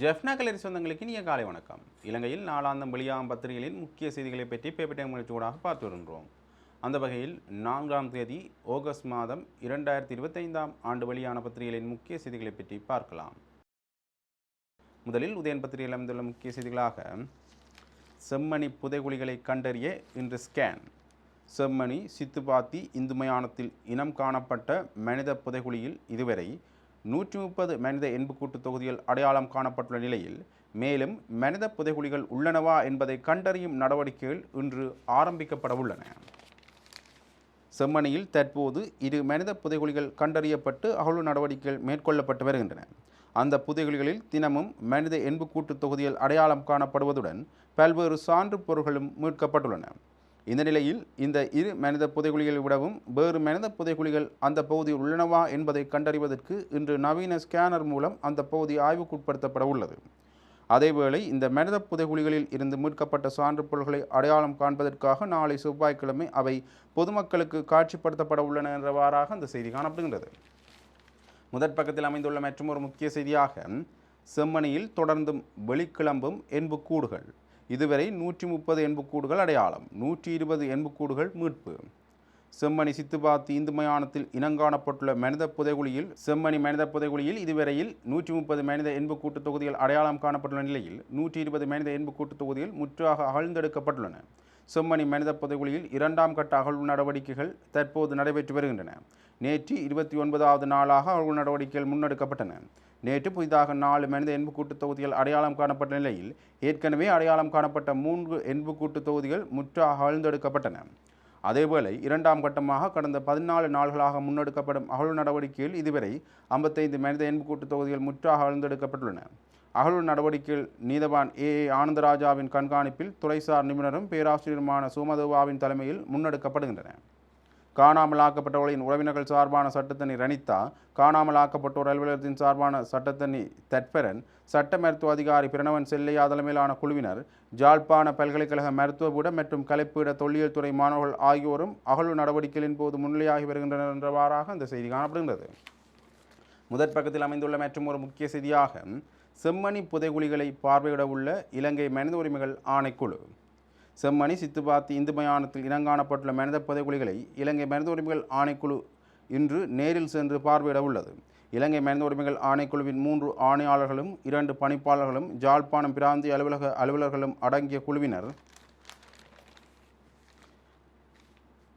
ஜெஃப்னா கலரி சொந்தங்களுக்கு இனிய காலை வணக்கம். இலங்கையில் நாளாந்தம் வெளியாகும் பத்திரிகைகளின் முக்கிய செய்திகளை பற்றி பேப்பர் டைம் நிகழ்ச்சியோடாக பார்த்து வருகின்றோம். அந்த வகையில் நான்காம் தேதி ஆகஸ்ட் மாதம் இரண்டாயிரத்தி இருபத்தைந்தாம் ஆண்டு வெளியான பத்திரிகைகளின் முக்கிய செய்திகளை பற்றி பார்க்கலாம். முதலில் உதயன் பத்திரிகையில் அமைந்துள்ள முக்கிய செய்திகளாக செம்மணி புதைகுழிகளை கண்டறிய இன்று ஸ்கேன். செம்மணி சித்துப்பாத்தி இந்து மயானத்தில் இனம் காணப்பட்ட மனித புதைகுழியில் இதுவரை நூற்றி முப்பது மனித எண்புக்கூட்டு தொகுதிகள் அடையாளம் காணப்பட்டுள்ள நிலையில் மேலும் மனித புதைகுழிகள் உள்ளனவா என்பதை கண்டறியும் நடவடிக்கைகள் இன்று ஆரம்பிக்கப்பட உள்ளன. செம்மணியில் தற்போது இரு மனித புதைகுழிகள் கண்டறியப்பட்டு அகழ்வு நடவடிக்கைகள் மேற்கொள்ளப்பட்டு வருகின்றன. அந்த புதைகுழிகளில் தினமும் மனித எண்புக்கூட்டு தொகுதிகள் அடையாளம் காணப்படுவதுடன் பல்வேறு சான்று பொருட்களும் மீட்கப்பட்டுள்ளன. இந்த நிலையில் இந்த இரு மனித புதைகுழிகளை விடவும் வேறு மனித புதைகுழிகள் அந்த பகுதியில் உள்ளனவா என்பதை கண்டறிவதற்கு இன்று நவீன ஸ்கேனர் மூலம் அந்த பகுதி ஆய்வுக்குட்படுத்தப்பட உள்ளது. அதேவேளை இந்த மனித புதைகுழிகளில் இருந்து மீட்கப்பட்ட சான்று பொருள்களை அடையாளம் காண்பதற்காக நாளை செவ்வாய்க்கிழமை அவை பொதுமக்களுக்கு காட்சிப்படுத்தப்பட உள்ளன என்றவாறாக அந்த செய்தி காணப்படுகின்றது. முதற் பக்கத்தில் அமைந்துள்ள மற்றும் ஒரு முக்கிய செய்தியாக செம்மணியில் தொடர்ந்தும் வெளிக்கிளம்பும் எண்புக்கூடுகள் இதுவரை நூற்றி முப்பது எண்புக்கூடுகள் அடையாளம் நூற்றி இருபது எண்புக்கூடுகள் மீட்பு. செம்மணி சித்துபாத்தி இந்து மயானத்தில் இனங்காணப்பட்டுள்ள மனித புதைகுழியில் செம்மணி மனித புதைகுழியில் இதுவரையில் நூற்றி முப்பது மனித எண்புக்கூட்டு தொகுதிகள் அடையாளம் காணப்பட்டுள்ள நிலையில் நூற்றி இருபது மனித எண்புக்கூட்டு தொகுதிகள் முற்றாக அகழ்ந்தெடுக்கப்பட்டுள்ளன. செம்மணி மனித புதைகுழியில் இரண்டாம் கட்ட அகழ்வு நடவடிக்கைகள் தற்போது நடைபெற்று வருகின்றன. நேற்று இருபத்தி ஒன்பதாவது நாளாக அகழ்வு நடவடிக்கைகள் முன்னெடுக்கப்பட்டன. நேற்று புதிதாக நாலு மனித எண்புக்கூட்டு தொகுதிகள் அடையாளம் காணப்பட்ட நிலையில் ஏற்கனவே அடையாளம் காணப்பட்ட மூன்று எண்புக்கூட்டு தொகுதிகள் முற்றாக அழுந்தெடுக்கப்பட்டன அதேவேளை இரண்டாம் கட்டமாக கடந்த பதினாலு நாள்களாக முன்னெடுக்கப்படும் அகழ்வு நடவடிக்கையில் இதுவரை ஐம்பத்தைந்து மனித எண்புக்கூட்டு தொகுதிகள் முற்றாக அழுந்தெடுக்கப்பட்டுள்ளன அகழ்வு நடவடிக்கையில் நீதவான் ஏ. ஏ. ஆனந்தராஜாவின் கண்காணிப்பில் துறைசார் நிபுணரும் பேராசிரியருமான சுமதுவாவின் தலைமையில் முன்னெடுக்கப்படுகின்றன. காணாமல் ஆக்கப்பட்டவர்களின் உறவினர்கள் சார்பான சட்டத்தனி ரணிதா காணாமல் ஆக்கப்பட்டோர் அலுவலகத்தின் சார்பான சட்டத்தனி தட்பரன் சட்ட மருத்துவ அதிகாரி பிரணவன் செல்லையா தலைமையிலான குழுவினர் ஜாழ்ப்பாண பல்கலைக்கழக மருத்துவபீட மற்றும் கலைப்பீட தொல்லியல் துறை மாணவர்கள் ஆகியோரும் அகழ்வு நடவடிக்கைகளின் போது முன்னிலையாகி வருகின்றனர் என்றவாறாக அந்த செய்தி காணப்படுகின்றது. முதற் பக்கத்தில் அமைந்துள்ள மற்றும் ஒரு முக்கிய செய்தியாக செம்மணி புதைகுழிகளை பார்வையிட உள்ள இலங்கை மனித உரிமைகள் ஆணைக்குழு. செம்மணி சித்துபாத்தி இந்து மயானத்தில் இனங்காணப்பட்டுள்ள மனித புதைக்குழிகளை இலங்கை மனித உரிமைகள் ஆணைக்குழு இன்று நேரில் சென்று பார்வையிட உள்ளது இலங்கை மனித உரிமைகள் ஆணைக்குழுவின் மூன்று ஆணையாளர்களும் இரண்டு பணிப்பாளர்களும் ஜாழ்ப்பாணம் பிராந்திய அலுவலக அலுவலர்களும் அடங்கிய குழுவினர்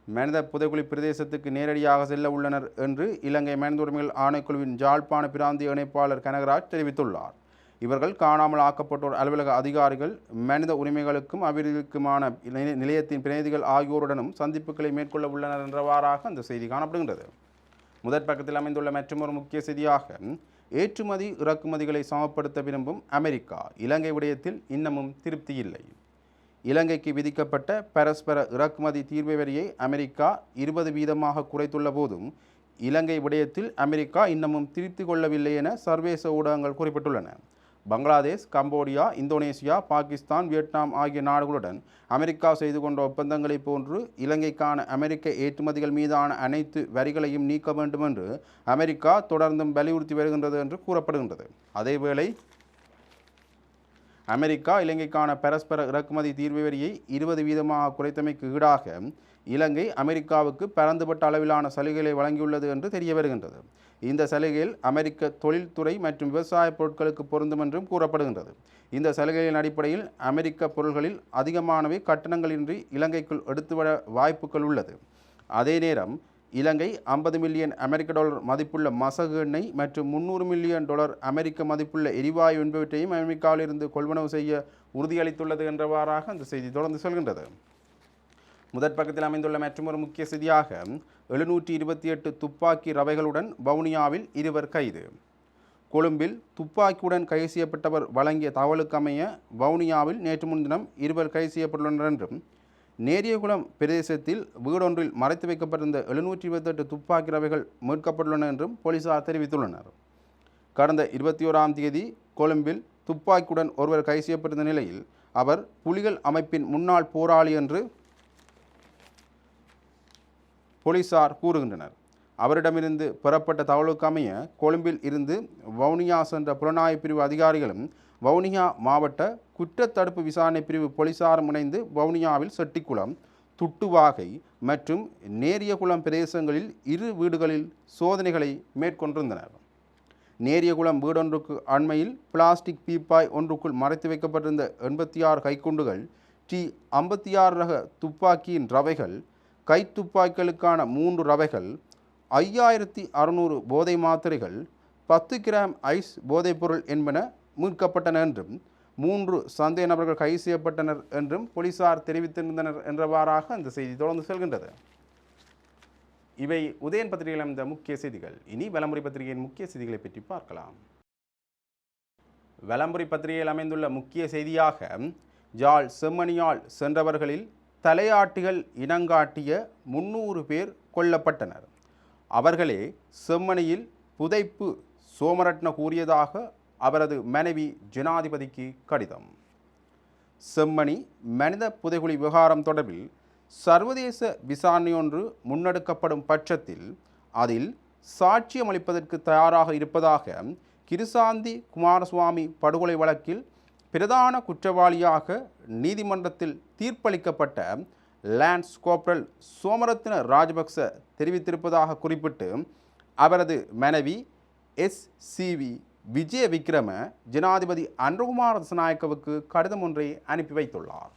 மனித புதைக்குழி பிரதேசத்துக்கு நேரடியாக செல்ல உள்ளனர் என்று இலங்கை மனித உரிமைகள் ஆணைக்குழுவின் ஜாழ்ப்பாண பிராந்திய இணைப்பாளர் கனகராஜ் தெரிவித்துள்ளார். இவர்கள் காணாமல் ஆக்கப்பட்டோர் அலுவலக அதிகாரிகள் மனித உரிமைகளுக்கும் அபிவிருத்திக்குமான நிலையத்தின் பிரதிநிதிகள் ஆகியோருடனும் சந்திப்புகளை மேற்கொள்ள உள்ளனர் என்றவாறாக அந்த செய்தி காணப்படுகின்றது. முதற் பக்கத்தில் அமைந்துள்ள மற்றொரு முக்கிய செய்தியாக ஏற்றுமதி இறக்குமதிகளை சமப்படுத்த விரும்பும் அமெரிக்கா இலங்கை விடயத்தில் இன்னமும் திருப்தி இல்லை. இலங்கைக்கு விதிக்கப்பட்ட பரஸ்பர இறக்குமதி தீர்வு வரியை அமெரிக்கா இருபது வீதமாக குறைத்துள்ள போதும் இலங்கை விடயத்தில் அமெரிக்கா இன்னமும் திருத்திக் கொள்ளவில்லை என சர்வதேச ஊடகங்கள் குறிப்பிட்டுள்ளன. Bangladesh Cambodia Indonesia Pakistan Vietnam ஆகிய நாடுகளுடன் அமெரிக்கா செய்து கொண்ட ஒப்பந்தங்களைப் போன்று இலங்கைக்கான அமெரிக்க ஏற்றுமதிகள் மீதான அனைத்து வரிகளையும் நீக்க வேண்டும் என்று அமெரிக்கா தொடர்ந்தும் வலியுறுத்தி வருகின்றது என்று கூறப்படுகின்றது. அதேவேளை அமெரிக்கா இலங்கைக்கான பரஸ்பர இறக்குமதி தீர்வு வரியை இருபது வீதமாக குறைத்தமைக்கு ஈடாக இலங்கை அமெரிக்காவுக்கு பரந்துபட்ட அளவிலான சலுகைகளை வழங்கியுள்ளது என்று தெரிய வருகின்றது. இந்த சலுகையில் அமெரிக்க தொழில்துறை மற்றும் விவசாய பொருட்களுக்கு பொருந்தும் என்றும் கூறப்படுகின்றது. இந்த சலுகைகளின் அடிப்படையில் அமெரிக்க பொருள்களில் அதிகமானவை கட்டணங்களின்றி இலங்கைக்குள் எடுத்துவிட வாய்ப்புகள் உள்ளது. அதே நேரம் இலங்கை ஐம்பது மில்லியன் அமெரிக்க டாலர் மதிப்புள்ள மசகு எண்ணெய் மற்றும் முந்நூறு மில்லியன் டாலர் அமெரிக்க மதிப்புள்ள எரிவாயு என்பவற்றையும் அமெரிக்காவிலிருந்து கொள்வனவு செய்ய உறுதியளித்துள்ளது என்றவாறாக அந்த செய்தி தொடர்ந்து சொல்கின்றது. முதற் பக்கத்தில் அமைந்துள்ள மற்றொரு முக்கிய செய்தியாக எழுநூற்றி இருபத்தி எட்டு துப்பாக்கி ரவைகளுடன் வவுனியாவில் இருவர் கைது. கொழும்பில் துப்பாக்கியுடன் கைது செய்யப்பட்டவர் வழங்கிய தகவலுக்கமைய வவுனியாவில் நேற்று முன்தினம் இருவர் கைது செய்யப்பட்டுள்ளனர் என்றும் நேரியகுளம் பிரதேசத்தில் வீடொன்றில் மறைத்து வைக்கப்பட்டிருந்த எழுநூற்றி இருபத்தெட்டு துப்பாக்கி ரவைகள் மீட்கப்பட்டுள்ளன என்றும் போலீசார் தெரிவித்துள்ளனர். கடந்த இருபத்தி ஓராம் தேதி கொழும்பில் துப்பாக்கியுடன் ஒருவர் கைது செய்யப்பட்டிருந்த நிலையில் அவர் புலிகள் அமைப்பின் முன்னாள் போராளி என்று போலீசார் கூறுகின்றனர். அவரிடமிருந்து பெறப்பட்ட தகவலுக்கு அமைய கொழும்பில் இருந்து வவுனியா சென்ற புலனாய்வு பிரிவு அதிகாரிகளும் வவுனியா மாவட்ட குற்றத்தடுப்பு விசாரணை பிரிவு போலீசாரும் இணைந்து வவுனியாவில் செட்டிக்குளம் துட்டுவாகை மற்றும் நேரியகுளம் பிரதேசங்களில் இரு வீடுகளில் சோதனைகளை மேற்கொண்டிருந்தனர். நேரியகுளம் வீடொன்றுக்கு அண்மையில் பிளாஸ்டிக் பீப்பாய் ஒன்றுக்குள் மறைத்து வைக்கப்பட்டிருந்த எண்பத்தி ஆறு கைக்குண்டுகள் டி ஐம்பத்தி ஆறு ரக துப்பாக்கியின் ரவைகள் கைத்துப்பாய்களுக்கான மூன்று ரவைகள் ஐயாயிரத்தி அறுநூறு போதை மாத்திரைகள் பத்து கிராம் ஐஸ் போதைப்பொருள் என்பன மீட்கப்பட்டன என்றும் மூன்று சந்தேக நபர்கள் கைது செய்யப்பட்டனர் என்றும் போலீசார் தெரிவித்திருந்தனர் என்றவாறாக அந்த செய்தி தொடர்ந்து செல்கின்றது. இவை உதயன் பத்திரிகையில் அமைந்த முக்கிய செய்திகள். இனி வலமுறை பத்திரிகையின் முக்கிய செய்திகளை பற்றி பார்க்கலாம். வலம்புரி பத்திரிகையில் அமைந்துள்ள முக்கிய செய்தியாக ஜால் செம்மணியால் சென்றவர்களில் தலையாட்டிகள் இனங்காட்டிய முன்னூறு பேர் கொல்லப்பட்டனர். அவர்களே செம்மணியில் புதைப்பு சோமரட்ன கூறியதாக அவரது மனைவி ஜனாதிபதிக்கு கடிதம். செம்மணி மனித புதைகுழி விவகாரம் தொடர்பில் சர்வதேச விசாரணையொன்று முன்னெடுக்கப்படும் பட்சத்தில் அதில் சாட்சியம் அளிப்பதற்கு தயாராக இருப்பதாக கிருசாந்தி குமாரசுவாமி படுகொலை வழக்கில் பிரதான குற்றவாளியாக நீதிமன்றத்தில் தீர்ப்பளிக்கப்பட்ட லான்ஸ் கோப்ரல் சோமரத்ன ராஜபக்ச தெரிவித்திருப்பதாக குறிப்பிட்டு அவரது மனைவி எஸ். சிவி விஜய விக்ரம ஜனாதிபதி அன்றகுமார் ரசநாயக்கவுக்கு கடிதம் ஒன்றை அனுப்பி வைத்துள்ளார்.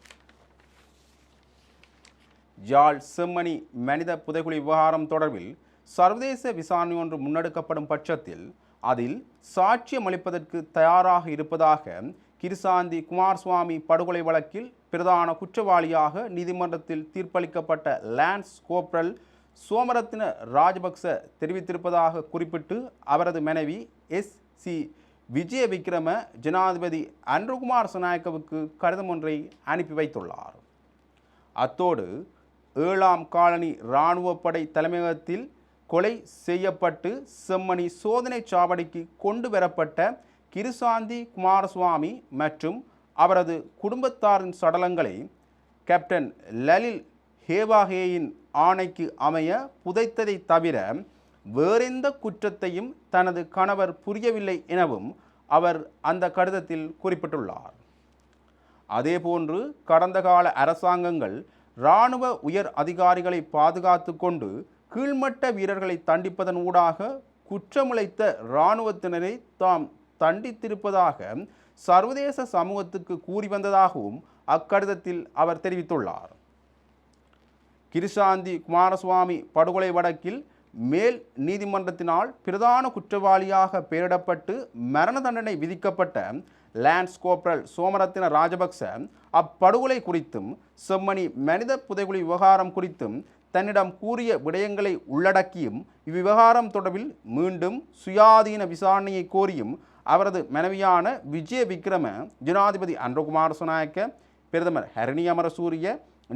ஜால் செம்மணி மனித புதைகுழி விவகாரம் தொடர்பில் சர்வதேச விசாரணை ஒன்று முன்னெடுக்கப்படும் பட்சத்தில் அதில் சாட்சியம் அளிப்பதற்கு தயாராக இருப்பதாக கிருசாந்தி குமாரசுவாமி படுகொலை வழக்கில் பிரதான குற்றவாளியாக நீதிமன்றத்தில் தீர்ப்பளிக்கப்பட்ட லான்ஸ் கோப்ரல் சோமரத்ன ராஜபக்ச தெரிவித்திருப்பதாக குறிப்பிட்டு அவரது மனைவி எஸ். சி. விஜய விக்ரம ஜனாதிபதி அன்ருகுமார் சநாயக்கவுக்கு கடிதம் ஒன்றை அனுப்பி வைத்துள்ளார். அத்தோடு ஏழாம் காலனி இராணுவப்படை தலைமையகத்தில் கொலை செய்யப்பட்டு செம்மணி சோதனை சாவடிக்கு கொண்டு வரப்பட்ட கிருசாந்தி குமாரசுவாமி மற்றும் அவரது குடும்பத்தாரின் சடலங்களை கேப்டன் லலில் ஹேவாகேயின் ஆணைக்கு அமைய புதைத்ததை தவிர வேறெந்த குற்றத்தையும் தனது கணவர் புரியவில்லை எனவும் அவர் அந்த கடிதத்தில் குறிப்பிட்டுள்ளார். அதேபோன்று கடந்த கால அரசாங்கங்கள் இராணுவ உயர் அதிகாரிகளை பாதுகாத்து கொண்டு கீழ்மட்ட வீரர்களை தண்டிப்பதன் ஊடாக குற்றமுழைத்த இராணுவத்தினரை தாம் தண்டித்திருப்பதாக சர்வதேச சமூகத்துக்கு கூறி வந்ததாகவும் அக்கடிதத்தில் அவர் தெரிவித்துள்ளார். கிருஷாந்தி குமாரசுவாமி படுகொலை வழக்கில் மேல் நீதிமன்றத்தினால் பிரதான குற்றவாளியாக பெயரிடப்பட்டு மரண தண்டனை விதிக்கப்பட்ட லான்ஸ் கோப்ரல் சோமரத்தின ராஜபக்ச அப்படுகொலை குறித்தும் செம்மணி மனித புதைகுழி விவகாரம் குறித்தும் தன்னிடம் கூறிய விடயங்களை உள்ளடக்கியும் இவ்விவகாரம் தொடர்பில் மீண்டும் சுயாதீன விசாரணையை கோரியும் அவரது மனைவியான விஜய விக்ரம ஜனாதிபதி அன்றகுமார் சுநாயக்க பிரதமர் ஹரணி அமரசூரிய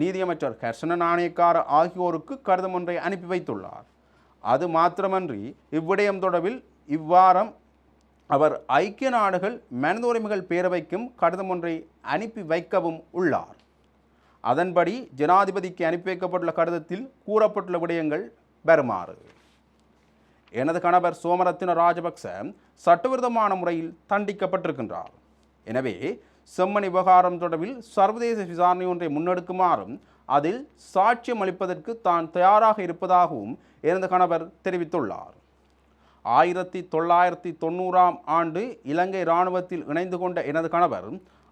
நீதியமைச்சர் ஹர்ஷன நாணயக்கார ஆகியோருக்கு கடிதம் ஒன்றை அனுப்பி வைத்துள்ளார். அது மாத்திரமன்றி இவ்விடயம் தொடர்பில் இவ்வாரம் அவர் ஐக்கிய நாடுகள் மனித உரிமைகள் பேரவைக்கும் கடிதம் ஒன்றை அனுப்பி வைக்கவும் உள்ளார். அதன்படி ஜனாதிபதிக்கு அனுப்பி வைக்கப்பட்டுள்ள கடிதத்தில் கூறப்பட்டுள்ள விடயங்கள் வருமாறு. எனது கணவர் சோமரத்தின ராஜபக்ச சட்டவிரோதமான முறையில் தண்டிக்கப்பட்டிருக்கின்றார். எனவே செம்மணி விவகாரம் தொடர்பில் சர்வதேச விசாரணை ஒன்றை முன்னெடுக்குமாறும் அதில் சாட்சியம் அளிப்பதற்கு தான் தயாராக இருப்பதாகவும் எனது கணவர் தெரிவித்துள்ளார். ஆயிரத்தி தொள்ளாயிரத்தி தொண்ணூறாம் ஆண்டு இலங்கை இராணுவத்தில் இணைந்து கொண்ட எனது கணவர்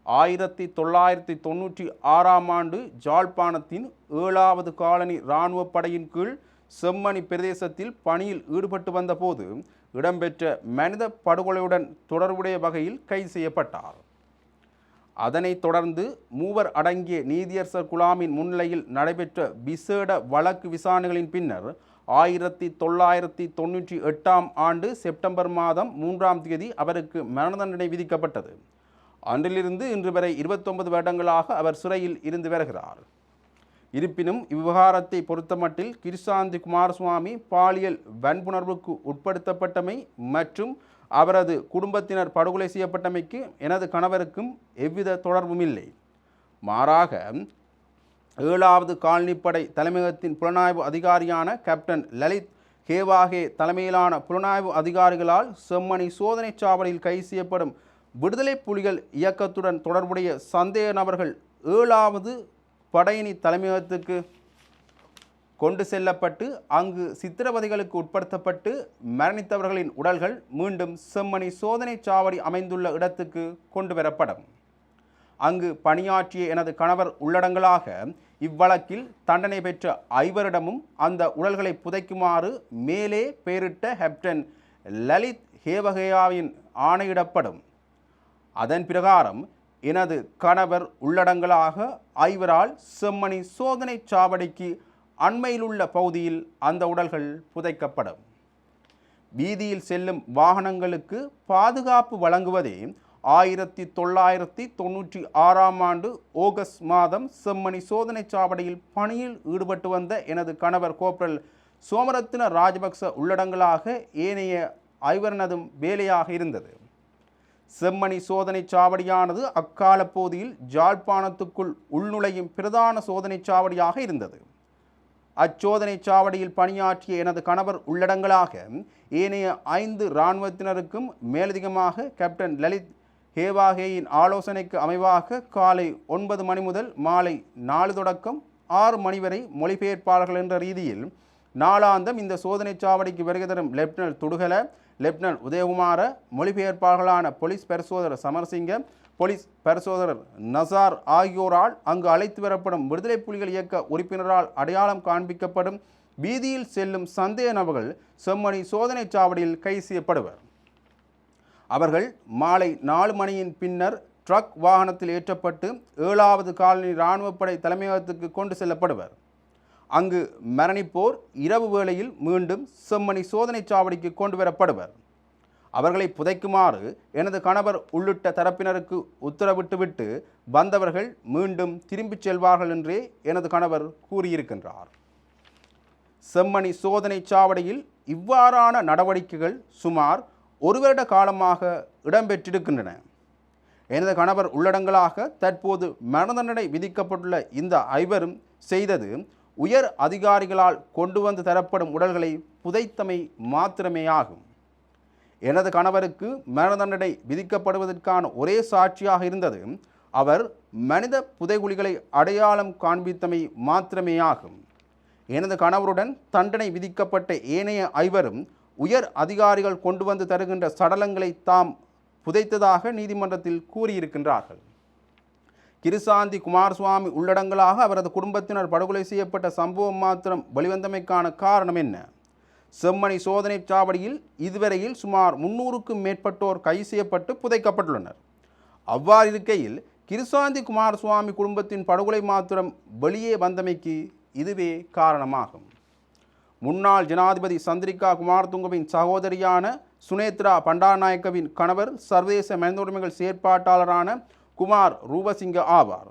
ஆயிரத்தி தொள்ளாயிரத்தி தொண்ணூற்றி ஆறாம் ஆண்டு ஜாழ்ப்பாணத்தின் ஏழாவது காலனி இராணுவ படையின் கீழ் செம்மணி பிரதேசத்தில் பணியில் ஈடுபட்டு வந்தபோது இடம்பெற்ற மனித படுகொலையுடன் தொடர்புடைய வகையில் கைது செய்யப்பட்டார். அதனைத் தொடர்ந்து மூவர் அடங்கிய நீதியரசர் குலாமின் முன்னிலையில் நடைபெற்ற விசேட வழக்கு விசாரணைகளின் பின்னர் ஆயிரத்தி தொள்ளாயிரத்தி தொண்ணூற்றி எட்டாம் ஆண்டு செப்டம்பர் மாதம் மூன்றாம் தேதி அவருக்கு மரண தண்டனை விதிக்கப்பட்டது. அன்றிலிருந்து இன்று வரை இருபத்தொன்பது வருடங்களாக அவர் சிறையில் இருந்து வருகிறார். இருப்பினும் இவ்விவகாரத்தை பொறுத்தமட்டில் கிருஷாந்தி குமாரசுவாமி பாலியல் வன்புணர்வுக்கு உட்படுத்தப்பட்டமை மற்றும் அவரது குடும்பத்தினர் படுகொலை செய்யப்பட்டமைக்கு எனது கணவருக்கும் எவ்வித தொடர்பும் இல்லை மாறாக ஏழாவது காலனிப்படை தலைமையகத்தின் புலனாய்வு அதிகாரியான கேப்டன் லலித் ஹேவாகே தலைமையிலான புலனாய்வு அதிகாரிகளால் செம்மணி சோதனைச் சாவடியில் கைது செய்யப்படும் விடுதலை புலிகள் இயக்கத்துடன் தொடர்புடைய சந்தேக நபர்கள் ஏழாவது படையணி தலைமையகத்துக்கு கொண்டு செல்லப்பட்டு அங்கு சித்திரவதைகளுக்கு உட்படுத்தப்பட்டு மரணித்தவர்களின் உடல்கள் மீண்டும் செம்மணி சோதனை சாவடி அமைந்துள்ள இடத்துக்கு கொண்டு வரப்படும். அங்கு பணியாற்றிய எனது கணவர் உள்ளடங்கலாக இவ்வழக்கில் தண்டனை பெற்ற ஐவரிடமும் அந்த உடல்களை புதைக்குமாறு மேலே பெயரிட்ட ஹெப்டன் லலித் ஹேவகேயாவின் ஆணையிடப்படும். அதன் பிரகாரம் எனது கணவர் உள்ளடங்களாக ஐவரால் செம்மணி சோதனை சாவடிக்கு அண்மையிலுள்ள பகுதியில் அந்த உடல்கள் புதைக்கப்படும். வீதியில் செல்லும் வாகனங்களுக்கு பாதுகாப்பு வழங்குவதே ஆயிரத்தி தொள்ளாயிரத்தி தொண்ணூற்றி ஆறாம் ஆண்டு ஆகஸ்ட் மாதம் செம்மணி சோதனை சாவடியில் பணியில் ஈடுபட்டு வந்த எனது கணவர் கோப்ரல் சோமரத்ன ராஜபக்ச உள்ளடங்களாக ஏனைய ஐவரனதும் வேலையாக இருந்தது. செம்மணி சோதனைச் சாவடியானது அக்கால போதியில் ஜாழ்ப்பாணத்துக்குள் உள்நுழையும் பிரதான சோதனை சாவடியாக இருந்தது. அச்சோதனை சாவடியில் பணியாற்றிய எனது கணவர் உள்ளடங்களாக ஏனைய ஐந்து இராணுவத்தினருக்கும் மேலதிகமாக கேப்டன் லலித் ஹேவாகேயின் ஆலோசனைக்கு அமைவாக காலை ஒன்பது மணி முதல் மாலை நாலு தொடக்கம் ஆறு மணி வரை மொழிபெயர்ப்பாளர்கள் என்ற ரீதியில் நாளாந்தம் இந்த சோதனைச் சாவடிக்கு வருகை தரும் லெப்டினல் துடுகல லெப்டினன்ட் உதயகுமார மொழிபெயர்ப்பாளர்களான போலீஸ் பரிசோதகர் சமரசிங்க போலீஸ் பரிசோதகர் நசார் ஆகியோரால் அங்கு அழைத்து வரப்படும் விடுதலை புலிகள் இயக்க உறுப்பினரால் அடையாளம் காண்பிக்கப்படும் வீதியில் செல்லும் சந்தேக நபர்கள் செம்மணி சோதனைச் சாவடியில் கைது செய்யப்படுவர். அவர்கள் மாலை நாலு மணியின் பின்னர் ட்ரக் வாகனத்தில் ஏற்றப்பட்டு ஏழாவது காலனி இராணுவப்படை தலைமையகத்துக்கு கொண்டு செல்லப்படுவர். அங்கு மரணிப்போர் இரவு வேளையில் மீண்டும் செம்மணி சோதனை சாவடிக்கு கொண்டு வரப்படுவர் அவர்களை புதைக்குமாறு எனது கணவர் உள்ளிட்ட தரப்பினருக்கு உத்தரவிட்டுவிட்டு வந்தவர்கள் மீண்டும் திரும்பிச் செல்வார்கள் என்றே எனது கணவர் கூறியிருக்கின்றார். செம்மணி சோதனை சாவடியில் இவ்வாறான நடவடிக்கைகள் சுமார் ஒரு வருட காலமாக இடம்பெற்றிருக்கின்றன. எனது கணவர் உள்ளடங்கலாக தற்போது மரண தண்டனை விதிக்கப்பட்டுள்ள இந்த ஐவரும் செய்தது உயர் அதிகாரிகளால் கொண்டு வந்து தரப்படும் உடல்களை புதைத்தமை மாத்திரமேயாகும் எனது கணவருக்கு மரண தண்டனை விதிக்கப்படுவதற்கான ஒரே சாட்சியாக இருந்தது. அவர் மனித புதைகுழிகளை அடையாளம் காண்பித்தமை மாத்திரமேயாகும் எனது கணவருடன் தண்டனை விதிக்கப்பட்ட ஏனைய ஐவரும் உயர் அதிகாரிகள் கொண்டு வந்து தருகின்ற சடலங்களை தாம் புதைத்ததாக நீதிமன்றத்தில் கூறியிருக்கின்றார்கள். கிருசாந்தி குமாரசுவாமி உள்ளடங்களாக அவரது குடும்பத்தினர் படுகொலை செய்யப்பட்ட சம்பவம் மாத்திரம் வெளிவந்தமைக்கான காரணம் என்ன? செம்மணி சோதனை சாவடியில் இதுவரையில் சுமார் முன்னூறுக்கும் மேற்பட்டோர் கைது செய்யப்பட்டு புதைக்கப்பட்டுள்ளனர். அவ்வாறு இருக்கையில் கிருசாந்தி குமாரசுவாமி குடும்பத்தின் படுகொலை மாத்திரம் வெளியே வந்தமைக்கு இதுவே காரணமாகும். முன்னாள் ஜனாதிபதி சந்திரிகா குமாரதுங்கவின் சகோதரியான சுனேத்ரா பண்டாநாயக்கவின் கணவர் சர்வதேச மனித உரிமைகள் செயற்பாட்டாளரான குமார் ரூபசிங்க ஆவார்.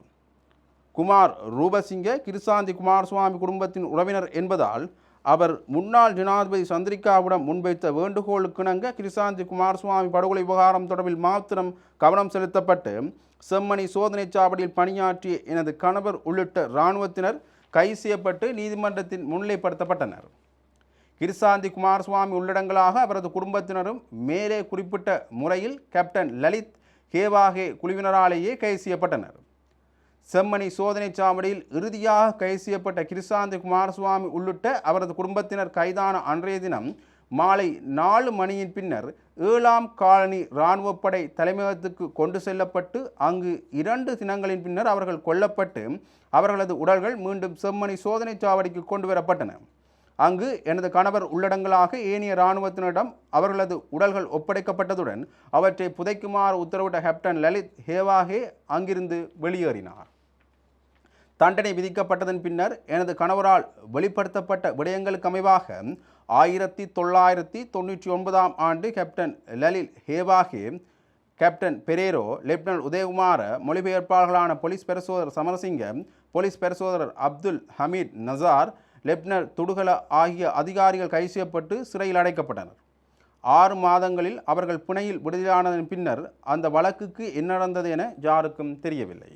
குமார் ரூபசிங்க கிருசாந்தி குமாரசுவாமி குடும்பத்தின் உறவினர் என்பதால் அவர் முன்னாள் ஜனாதிபதி சந்திரிகாவிடம் முன்வைத்த வேண்டுகோளுக்கிணங்க கிருசாந்தி குமாரசுவாமி படுகொலை விவகாரம் தொடர்பில் மாத்திரம் கவனம் செலுத்தப்பட்டு செம்மணி சோதனைச் சாவடியில் பணியாற்றிய எனது கணவர் உள்ளிட்ட இராணுவத்தினர் கை செய்யப்பட்டு நீதிமன்றத்தின் முன்னிலைப்படுத்தப்பட்டனர். கிருசாந்தி குமாரசுவாமி உள்ளடங்களாக அவரது குடும்பத்தினரும் மேலே குறிப்பிட்ட முறையில் கேப்டன் லலித் ஹேவாகே குழுவினராலேயே கைது செய்யப்பட்டனர். செம்மணி சோதனைச் சாவடியில் இறுதியாக கைது செய்யப்பட்ட கிருசாந்தி குமாரசுவாமி உள்ளிட்ட அவரது குடும்பத்தினர் கைதான அன்றைய தினம் மாலை நாலு மணியின் பின்னர் ஏழாம் காலனி இராணுவப்படை தலைமையகத்துக்கு கொண்டு செல்லப்பட்டு அங்கு இரண்டு தினங்களின் பின்னர் அவர்கள் கொல்லப்பட்டு அவர்களது உடல்கள் மீண்டும் செம்மணி சோதனை சாவடிக்கு கொண்டு வரப்பட்டன. அங்கு எனது கணவர் உள்ளடங்கலாக ஏனைய இராணுவத்தினரிடம் அவர்களது உடல்கள் ஒப்படைக்கப்பட்டதுடன் அவற்றை புதைக்குமாறு உத்தரவிட்ட கேப்டன் லலித் ஹேவாகே அங்கிருந்து வெளியேறினார். தண்டனை விதிக்கப்பட்டதன் பின்னர் எனது கணவரால் வெளிப்படுத்தப்பட்ட விடயங்களுக்கு அமைவாக ஆயிரத்தி தொள்ளாயிரத்தி தொண்ணூற்றி ஒன்பதாம் ஆண்டு captain Lalith Hewage captain Perera lieutenant Udayakumara மொழிபெயர்ப்பாளர்களான police பரிசோதகர் சமரசிங்க போலீஸ் பரிசோதரர் அப்துல் ஹமீத் நசார் லெப்னர் துடுகல ஆகிய அதிகாரிகள் கைது செய்யப்பட்டு சிறையில் அடைக்கப்பட்டனர். ஆறு மாதங்களில் அவர்கள் பிணையில் விடுதலையானதன் பின்னர் அந்த வழக்குக்கு என்ன நடந்தது என யாருக்கும் தெரியவில்லை.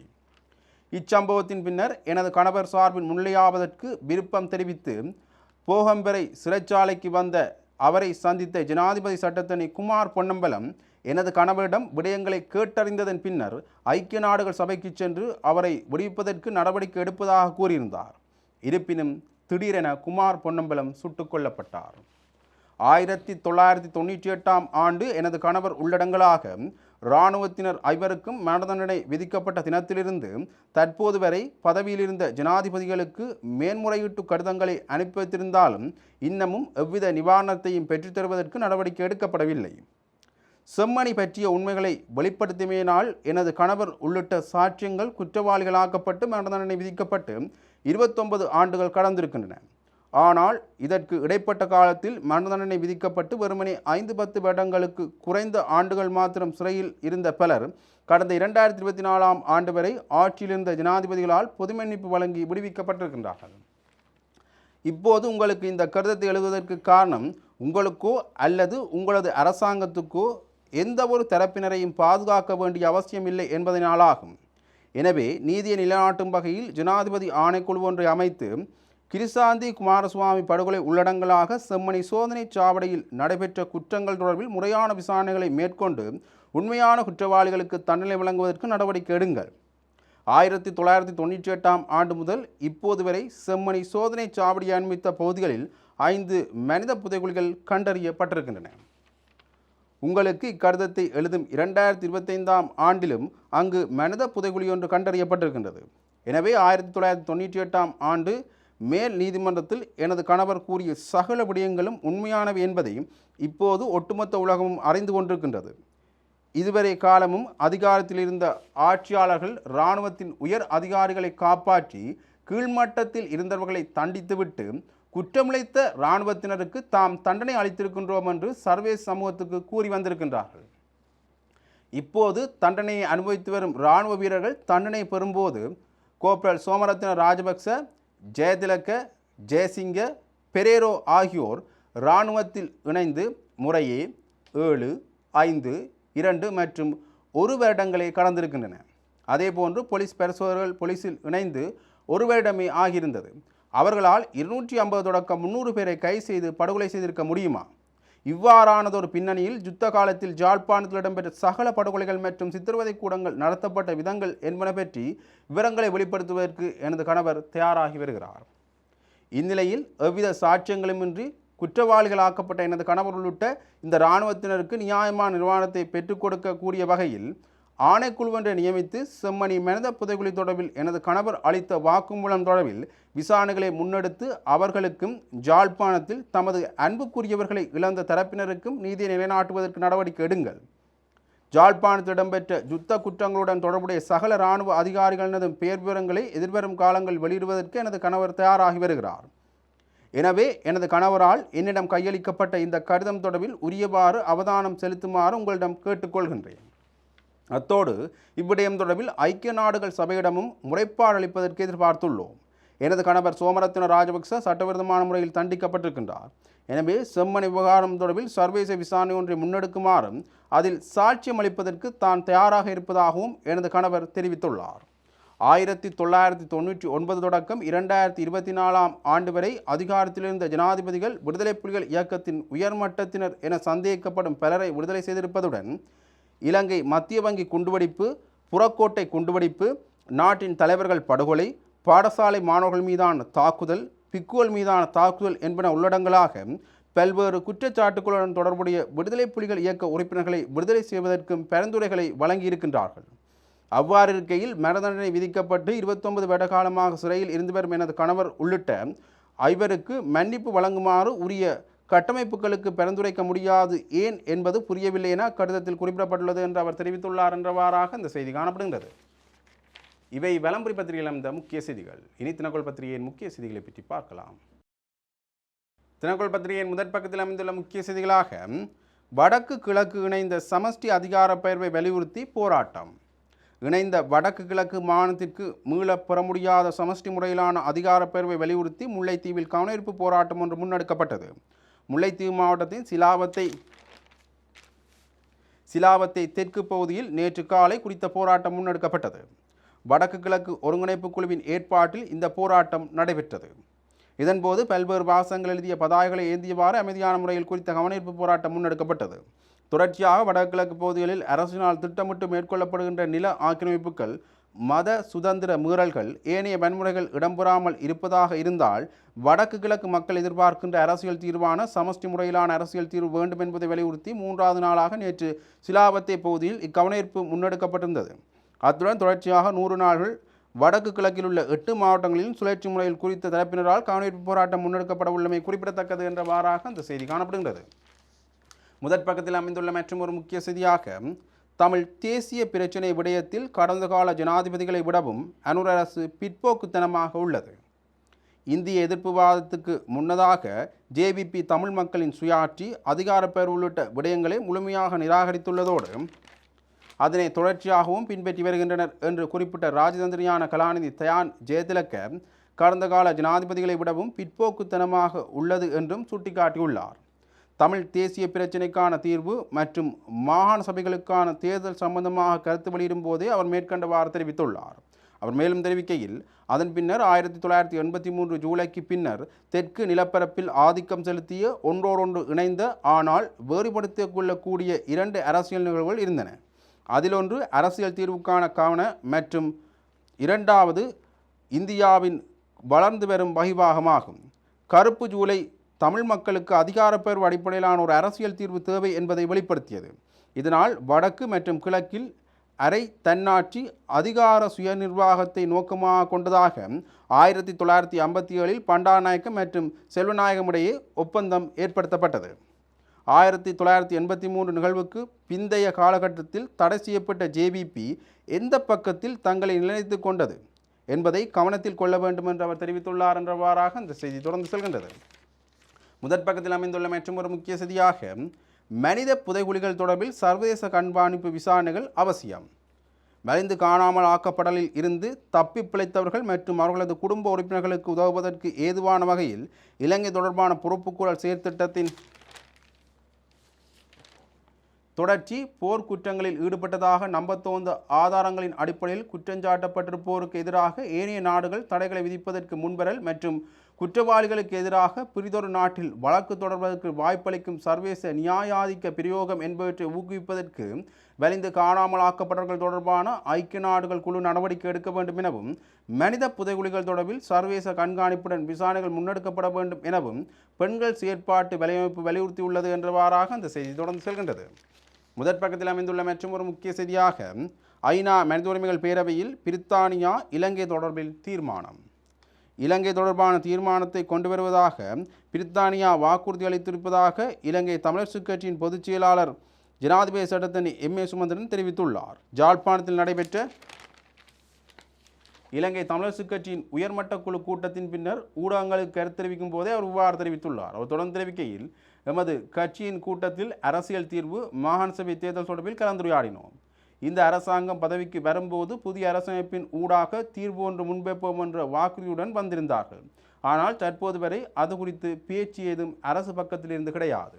இச்சம்பவத்தின் பின்னர் எனது கணவர் சார்பில் முன்னிலையாவதற்கு விருப்பம் தெரிவித்து போகம்பரை சிறைச்சாலைக்கு வந்த அவரை சந்தித்த ஜனாதிபதி சட்டத்தினை குமார் பொன்னம்பலம் எனது கணவரிடம் விடயங்களை கேட்டறிந்ததன் பின்னர் ஐக்கிய நாடுகள் சபைக்கு சென்று அவரை விடுவிப்பதற்கு நடவடிக்கை எடுப்பதாக கூறியிருந்தார். இருப்பினும் திடீரென குமார் பொன்னம்பலம் சுட்டுக் கொல்லப்பட்டார். ஆயிரத்தி தொள்ளாயிரத்தி தொண்ணூற்றி எட்டாம் ஆண்டு எனது கணவர் உள்ளடங்களாக இராணுவத்தினர் ஐவருக்கும் மரணதண்டனை விதிக்கப்பட்ட தினத்திலிருந்து தற்போது வரை பதவியிலிருந்த ஜனாதிபதிகளுக்கு மேன்முறையீட்டு கடிதங்களை அனுப்பி வைத்திருந்தாலும் இன்னமும் எவ்வித நிவாரணத்தையும் பெற்றுத்தருவதற்கு நடவடிக்கை எடுக்கப்படவில்லை. செம்மணி பற்றிய உண்மைகளை வெளிப்படுத்தியமையினால் எனது கணவர் உள்ளிட்ட சாட்சியங்கள் குற்றவாளிகளாக்கப்பட்டு மரண தண்டனை விதிக்கப்பட்டு இருபத்தொன்பது ஆண்டுகள் கடந்திருக்கின்றன. ஆனால் இதற்கு இடைப்பட்ட காலத்தில் மரண தண்டனை விதிக்கப்பட்டு வெறுமனே ஐந்து பத்து வருடங்களுக்கு குறைந்த ஆண்டுகள் மாத்திரம் சிறையில் இருந்த பலர் கடந்த இரண்டாயிரத்தி இருபத்தி நாலாம் ஆண்டு வரை ஆட்சியில் இருந்த ஜனாதிபதிகளால் பொது மன்னிப்பு வழங்கி விடுவிக்கப்பட்டிருக்கின்றார்கள். இப்போது உங்களுக்கு இந்த கருத்தை எழுதுவதற்கு காரணம் உங்களுக்கோ அல்லது உங்களது அரசாங்கத்துக்கோ எந்த ஒரு தரப்பினரையும் பாதுகாக்க வேண்டிய அவசியம் இல்லை என்பதனாலாகும். எனவே நீதியை நிலைநாட்டும் வகையில் ஜனாதிபதி ஆணைக்குழு ஒன்றை அமைத்து கிரிசாந்தி குமாரசுவாமி படுகொலை உள்ளடங்கலாக செம்மணி சோதனை சாவடியில் நடைபெற்ற குற்றங்கள் தொடர்பில் முறையான விசாரணைகளை மேற்கொண்டு உண்மையான குற்றவாளிகளுக்கு தண்டனை வழங்குவதற்கு நடவடிக்கை எடுங்கள். ஆயிரத்தி தொள்ளாயிரத்தி தொண்ணூற்றி எட்டாம் ஆண்டு முதல் இப்போது வரை செம்மணி சோதனை சாவடியை அண்மித்த பகுதிகளில் ஐந்து மனித புதைகுழிகள் கண்டறியப்பட்டிருக்கின்றன. உங்களுக்கு இக்கடிதத்தை எழுதும் இரண்டாயிரத்தி இருபத்தைந்தாம் ஆண்டிலும் அங்கு மனித புதைகுழி ஒன்று கண்டறியப்பட்டிருக்கின்றது. எனவே ஆயிரத்தி தொள்ளாயிரத்தி தொண்ணூற்றி எட்டாம் ஆண்டு மேல் நீதிமன்றத்தில் எனது கணவர் கூறிய சகல விடயங்களும் உண்மையானவை என்பதையும் இப்போது ஒட்டுமொத்த உலகமும் அறிந்து கொண்டிருக்கின்றது. இதுவரை காலமும் அதிகாரத்தில் இருந்த ஆட்சியாளர்கள் இராணுவத்தின் உயர் அதிகாரிகளை காப்பாற்றி கீழ்மட்டத்தில் இருந்தவர்களை தண்டித்துவிட்டு குற்றமிழைத்த இராணுவத்தினருக்கு தாம் தண்டனை அளித்திருக்கின்றோம் என்று சர்வே சமூகத்துக்கு கூறி வந்திருக்கின்றார்கள். இப்போது தண்டனையை அனுபவித்து வரும் இராணுவ வீரர்கள் தண்டனை பெறும்போது கோப்ரல் சோமரத்ன ராஜபக்ச ஜெயதிலக்க ஜெயசிங்க பெரேரோ ஆகியோர் இராணுவத்தில் இணைந்து முறையே ஏழு ஐந்து இரண்டு மற்றும் ஒரு வருடங்களை கடந்திருக்கின்றன. அதேபோன்று போலீஸ் பரிசோதகர்கள் போலீஸில் இணைந்து ஒரு வருடமே ஆகியிருந்தது. அவர்களால் இருநூற்றி ஐம்பது தொடக்கம் முந்நூறு பேரை கைது செய்து படுகொலை செய்திருக்க முடியுமா? இவ்வாறானதொரு பின்னணியில் யுத்த காலத்தில் ஜாழ்ப்பாணத்தில் இடம்பெற்ற சகல படுகொலைகள் மற்றும் சித்திரவதை கூடங்கள் நடத்தப்பட்ட விதங்கள் என்பன பற்றி விவரங்களை வெளிப்படுத்துவதற்கு எனது கணவர் தயாராகி வருகிறார். இந்நிலையில் எவ்வித சாட்சியங்களுமின்றி குற்றவாளிகளாக்கப்பட்ட எனது கணவர் உள்ளிட்ட இந்த இராணுவத்தினருக்கு நியாயமான நிர்வாணத்தை பெற்றுக் கொடுக்கக்கூடிய வகையில் ஆணைக்குழு ஒன்றை நியமித்து செம்மணி மனித புதைகுழி தொடர்பில் எனது கணவர் அளித்த வாக்குமூலம் தொடர்பில் விசாரணைகளை முன்னெடுத்து அவர்களுக்கும் ஜாழ்ப்பாணத்தில் தமது அன்புக்குரியவர்களை இழந்த தரப்பினருக்கும் நீதியை நிலைநாட்டுவதற்கு நடவடிக்கை எடுங்கள். ஜாழ்ப்பாணத்தில் இடம்பெற்ற யுத்த குற்றங்களுடன் தொடர்புடைய சகல இராணுவ அதிகாரிகளினது பெயர் விவரங்களை எதிர்வரும் காலங்கள் வெளியிடுவதற்கு எனது கணவர் தயாராகி வருகிறார். எனவே எனது கணவரால் என்னிடம் கையளிக்கப்பட்ட இந்த கடிதம் தொடர்பில் உரியவாறு அவதானம் செலுத்துமாறு உங்களிடம் கேட்டுக்கொள்கின்றேன். அத்தோடு இவ்விடயம் தொடர்பில் ஐக்கிய நாடுகள் சபையிடமும் முறைப்பாடு அளிப்பதற்கு எதிர்பார்த்துள்ளோம். எனது கணவர் சோமரத்ன ராஜபக்ச சட்டவிரோதமான முறையில் தண்டிக்கப்பட்டிருக்கின்றார். எனவே செம்மணி விவகாரம் தொடர்பில் சர்வதேச விசாரணை ஒன்றை முன்னெடுக்குமாறும் அதில் சாட்சியம் அளிப்பதற்கு தான் தயாராக இருப்பதாகவும் எனது கணவர் தெரிவித்துள்ளார். ஆயிரத்தி தொள்ளாயிரத்தி தொண்ணூற்றி ஒன்பது தொடக்கம் இரண்டாயிரத்தி இருபத்தி நாலாம் ஆண்டு வரை அதிகாரத்திலிருந்த ஜனாதிபதிகள் விடுதலை புலிகள் இயக்கத்தின் உயர்மட்டத்தினர் என சந்தேகிக்கப்படும் பலரை விடுதலை செய்திருப்பதுடன் இலங்கை மத்திய வங்கி குண்டுவெடிப்பு புறக்கோட்டை குண்டுவெடிப்பு நாட்டின் தலைவர்கள் படுகொலை பாடசாலை மாணவர்கள் மீதான தாக்குதல் பிக்குவல் மீதான தாக்குதல் என்பன உள்ளடங்களாக பல்வேறு குற்றச்சாட்டுகளுடன் தொடர்புடைய விடுதலை புலிகள் இயக்க உறுப்பினர்களை விடுதலை செய்வதற்கும் பரிந்துரைகளை வழங்கியிருக்கின்றார்கள். அவ்வாறு இருக்கையில் மரணதண்டனை விதிக்கப்பட்டு இருபத்தொன்பது வருடகாலமாக சிறையில் இருந்து வரும் எனது கணவர் உள்ளிட்ட ஐவருக்கு மன்னிப்பு வழங்குமாறு உரிய கட்டமைப்புகளுக்கு பரிந்துரைக்க முடியாது. ஏன் என்பது புரியவில்லை என கடிதத்தில் குறிப்பிடப்பட்டுள்ளது என்று அவர் தெரிவித்துள்ளார் என்றவாறாக இந்த செய்தி காணப்படுகின்றது. இவை வலம்புரி பத்திரிகையில் அமைந்த முக்கிய செய்திகள். இனி தினக்கோள் பத்திரிகையின் முக்கிய செய்திகளை பற்றி பார்க்கலாம். தினக்கோள் பத்திரிகையின் முதற் பக்கத்தில் அமைந்துள்ள முக்கிய செய்திகளாக வடக்கு கிழக்கு இணைந்த சமஷ்டி அதிகார பெயர்வை வலியுறுத்தி போராட்டம். இணைந்த வடக்கு கிழக்கு மாநிலத்திற்கு மீளப் பெற முடியாத சமஷ்டி முறையிலான அதிகார பெயர்வை வலியுறுத்தி முல்லைத்தீவில் கவனஈர்ப்பு போராட்டம் ஒன்று முன்னெடுக்கப்பட்டது. முல்லைத்தீவு மாவட்டத்தின் சிலாவத்தை சிலாவத்தை தெற்கு பகுதியில் நேற்று காலை குறித்த போராட்டம் முன்னெடுக்கப்பட்டது. வடக்கு கிழக்கு ஒருங்கிணைப்பு குழுவின் ஏற்பாட்டில் இந்த போராட்டம் நடைபெற்றது. இதன்போது பல்வேறு வாசங்கள் எழுதிய பதாகைகளை ஏந்தியவாறு அமைதியான முறையில் குறித்த கவனிப்பு போராட்டம் முன்னெடுக்கப்பட்டது. தொடர்ச்சியாக வடகிழக்கு பகுதிகளில் அரசினால் திட்டமிட்டு மேற்கொள்ளப்படுகின்ற நில ஆக்கிரமிப்புகள் மத சுதந்திர மீறல்கள் ஏனைய வன்முறைகள் இடம்பெறாமல் இருப்பதாக இருந்தால் வடக்கு கிழக்கு மக்கள் எதிர்பார்க்கின்ற அரசியல் தீர்வான சமஷ்டி முறையிலான அரசியல் தீர்வு வேண்டும் என்பதை வலியுறுத்தி மூன்றாவது நாளாக நேற்று சிலாவத்தை பகுதியில் இக்கவனீர்ப்பு முன்னெடுக்கப்பட்டிருந்தது. அத்துடன் தொடர்ச்சியாக நூறு நாள்கள் வடக்கு கிழக்கில் உள்ள எட்டு மாவட்டங்களிலும் சுழற்சி முறையில் குறித்த தரப்பினரால் கவனீர்ப்பு போராட்டம் முன்னெடுக்கப்பட உள்ளமை குறிப்பிடத்தக்கது என்றவாறாக அந்த செய்தி காணப்படுகின்றது. முதற் பக்கத்தில் அமைந்துள்ள மற்றும் ஒரு முக்கிய செய்தியாக தமிழ் தேசிய பிரச்சினை விடயத்தில் கடந்த கால ஜனாதிபதிகளை விடவும் அனுர் அரசு பிற்போக்குத்தனமாக உள்ளது. இந்திய எதிர்ப்புவாதத்துக்கு முன்னதாக ஜேபிபி தமிழ் மக்களின் சுயாட்சி அதிகாரப்பேர் உள்ளிட்ட விடயங்களை முழுமையாக நிராகரித்துள்ளதோடு அதனை தொடர்ச்சியாகவும் பின்பற்றி வருகின்றனர் என்று குறிப்பிட்ட ராஜதந்திரியான கலாநிதி தயான் ஜெயதிலக்க கடந்த கால ஜனாதிபதிகளை விடவும் பிற்போக்குத்தனமாக உள்ளது என்றும் சுட்டிக்காட்டியுள்ளார். தமிழ் தேசிய பிரச்சினைக்கான தீர்வு மற்றும் மாகாண சபைகளுக்கான தேர்தல் சம்பந்தமாக கருத்து வெளியிடும் போதே அவர் மேற்கண்டவாறு தெரிவித்துள்ளார். அவர் மேலும் தெரிவிக்கையில் அதன் பின்னர் ஆயிரத்தி தொள்ளாயிரத்தி எண்பத்தி மூன்று ஜூலைக்கு பின்னர் தெற்கு நிலப்பரப்பில் ஆதிக்கம் செலுத்திய ஒன்றோடொன்று இணைந்த ஆனால் வேறுபடுத்திக் கொள்ளக்கூடிய இரண்டு அரசியல் நிகழ்வுகள் இருந்தன. அதிலொன்று அரசியல் தீர்வுக்கான கவன மற்றும் இரண்டாவது இந்தியாவின் வளர்ந்து வரும் வகிபாகமாகும் கருப்பு ஜூலை தமிழ் மக்களுக்கு அதிகாரப்பேர்வு அடிப்படையிலான ஒரு அரசியல் தீர்வு தேவை என்பதை வெளிப்படுத்தியது. இதனால் வடக்கு மற்றும் கிழக்கில் அரை தன்னாட்சி அதிகார சுயநிர்வாகத்தை நோக்கமாக கொண்டதாக ஆயிரத்தி தொள்ளாயிரத்தி ஐம்பத்தி ஏழில் பண்டாநாயக்கம் மற்றும் செல்வநாயகம் இடையே ஒப்பந்தம் ஏற்படுத்தப்பட்டது. ஆயிரத்தி தொள்ளாயிரத்தி எண்பத்தி மூன்று நிகழ்வுக்கு பிந்தைய காலகட்டத்தில் தடை செய்யப்பட்ட ஜேவிபி எந்த பக்கத்தில் தங்களை நிலைத்து கொண்டது என்பதை கவனத்தில் கொள்ள வேண்டும் என்று அவர் தெரிவித்துள்ளார் என்றவாறாக அந்த செய்தி தொடர்ந்து செல்கின்றது. முதற் பக்கத்தில் அமைந்துள்ள மற்றும் ஒரு முக்கிய செய்தியாக மனித புதைகுழிகள் தொடர்பில் சர்வதேச கண்காணிப்பு விசாரணைகள் அவசியம். மறைந்து காணாமல் ஆக்கப்படலில் இருந்து தப்பி பிழைத்தவர்கள் மற்றும் அவர்களது குடும்ப உறுப்பினர்களுக்கு உதவுவதற்கு ஏதுவான வகையில் இலங்கை தொடர்பான பொறுப்புக்கூறல் செயற்திட்டத்தின் தொடர்ச்சி போர் குற்றங்களில் ஈடுபட்டதாக நம்பத்தோந்த ஆதாரங்களின் அடிப்படையில் குற்றஞ்சாட்டப்பட்டிருப்போருக்கு எதிராக ஏனைய நாடுகள் தடைகளை விதிப்பதற்கு முன்வரல் மற்றும் குற்றவாளிகளுக்கு எதிராக பிரிதொரு நாட்டில் வழக்கு தொடர்வதற்கு வாய்ப்பளிக்கும் சர்வதேச நியாயாதிக்க பிரயோகம் என்பவற்றை ஊக்குவிப்பதற்கு வலிந்து காணாமலாக்கப்பட்டவர்கள் தொடர்பான ஐக்கிய நாடுகள் குழு நடவடிக்கை எடுக்க வேண்டும் எனவும் மனித புதைகுழிகள் தொடர்பில் சர்வதேச கண்காணிப்புடன் விசாரணைகள் முன்னெடுக்கப்பட வேண்டும் எனவும் பெண்கள் செயற்பாட்டு வலையமைப்பு வலியுறுத்தியுள்ளது என்றவாறாக அந்த செய்தி தொடர்ந்து செல்கின்றது. முதற் பக்கத்தில் அமைந்துள்ள மற்றும் ஒரு முக்கிய செய்தியாக ஐநா மனித உரிமைகள் பேரவையில் பிரித்தானியா இலங்கை தொடர்பில் தீர்மானம். இலங்கை தொடர்பான தீர்மானத்தை கொண்டு வருவதாக பிரித்தானியா வாக்குறுதி அளித்திருப்பதாக இலங்கை தமிழர் கட்சியின் பொதுச் செயலாளர் ஜனாதிபதி சட்டத்தின் எம் ஏ சுமந்திரன் தெரிவித்துள்ளார். ஜாழ்ப்பாணத்தில் நடைபெற்ற இலங்கை தமிழர் கட்சியின் உயர்மட்ட குழு கூட்டத்தின் பின்னர் ஊடகங்களுக்கு கருத்து தெரிவிக்கும் போதே அவர் இவ்வாறு தெரிவித்துள்ளார். அவர் தொடர்ந்து தெரிவிக்கையில் எமது கட்சியின் கூட்டத்தில் அரசியல் தீர்வு மாகாண சபை தேர்தல் தொடர்பில் கலந்துரையாடினோம். இந்த அரசாங்கம் பதவிக்கு வரும்போது புதிய அரசமைப்பின் ஊடாக தீர்வு ஒன்று முன்வைப்போம் என்ற வாக்குறுதியுடன் வந்திருந்தார்கள். ஆனால் தற்போது வரை அது குறித்து பேச்சு ஏதும் அரசு பக்கத்திலிருந்து கிடையாது.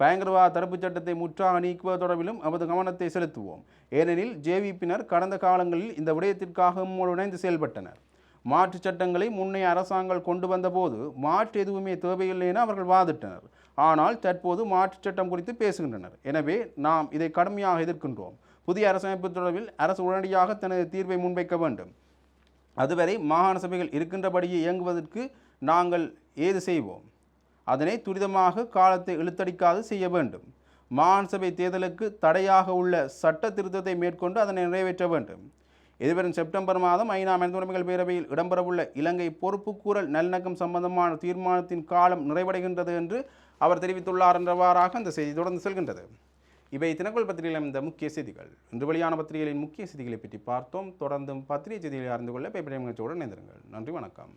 பயங்கரவாத தடுப்புச் சட்டத்தை முற்றாக நீக்குவது தொடர்பிலும் நமது கவனத்தை செலுத்துவோம். ஏனெனில் ஜேவிபியினர் கடந்த காலங்களில் இந்த விடயத்திற்காக நம்மோடு இணைந்து செயல்பட்டனர். மாற்றுச் சட்டங்களை முன்னைய அரசாங்கம் கொண்டு வந்தபோது மாற்று எதுவுமே தேவையில்லை என அவர்கள் வாதிட்டனர். ஆனால் தற்போது மாற்றுச் சட்டம் குறித்து பேசுகின்றனர். எனவே நாம் இதை கடுமையாக எதிர்க்கின்றோம். புதிய அரசமைப்பு தொடர்பில் அரசு உடனடியாக தனது தீர்வை முன்வைக்க வேண்டும். அதுவரை மாகாண சபைகள் இருக்கின்றபடியே இயங்குவதற்கு நாங்கள் ஏது செய்வோம்? அதனை துரிதமாக காலத்தை இழுத்தடிக்காது செய்ய வேண்டும். மாகாண சபை தேர்தலுக்கு தடையாக உள்ள சட்ட திருத்தத்தை மேற்கொண்டு அதனை நிறைவேற்ற வேண்டும். எதிர்வரும் செப்டம்பர் மாதம் ஐநா மனிதுரிமைகள் பேரவையில் இடம்பெறவுள்ள இலங்கை பொறுப்புக்கூறல் நல்லிணக்கம் சம்பந்தமான தீர்மானத்தின் காலம் நிறைவடைகின்றது என்று அவர் தெரிவித்துள்ளார் என்றவாறாக அந்த செய்தி தொடர்ந்து செல்கின்றது. இவை தினக்குள் பத்திரிகையில் இந்த முக்கிய செய்திகள். இன்று வெளியான பத்திரிகைகளின் முக்கிய செய்திகளை பற்றி பார்த்தோம். தொடர்ந்தும் பத்திரிகை செய்திகளை அறிந்து கொள்ள பேப்பர் நிகழ்ச்சியோடு இணைந்திருங்கள். நன்றி வணக்கம்.